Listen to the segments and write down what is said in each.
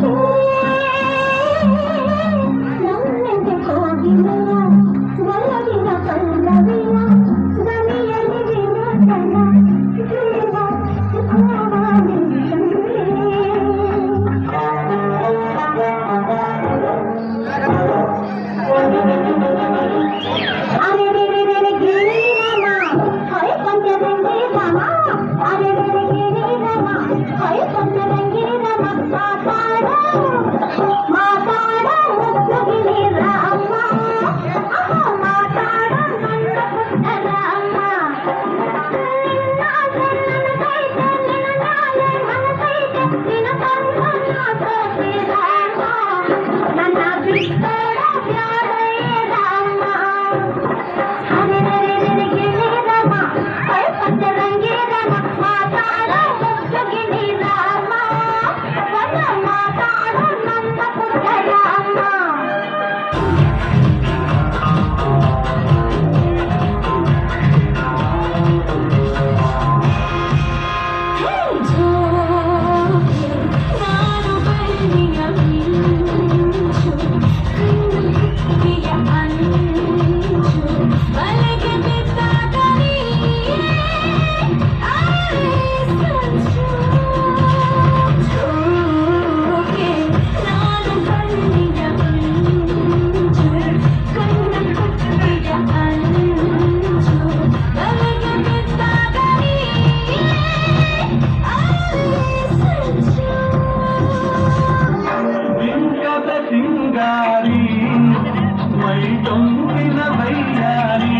thua వయ్యారి why తొమ్మిన వయ్యారి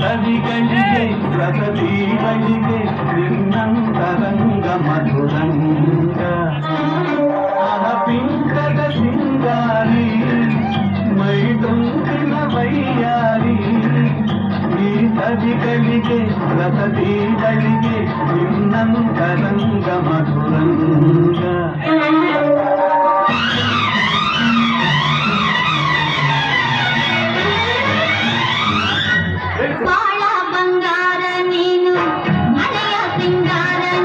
తది గడిగే ప్రగతి గడిగే నిన్నంతరంగ మధురంగ పింకద సింగారి మై తొమ్మిన వయ్యారి తది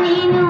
ನೀನು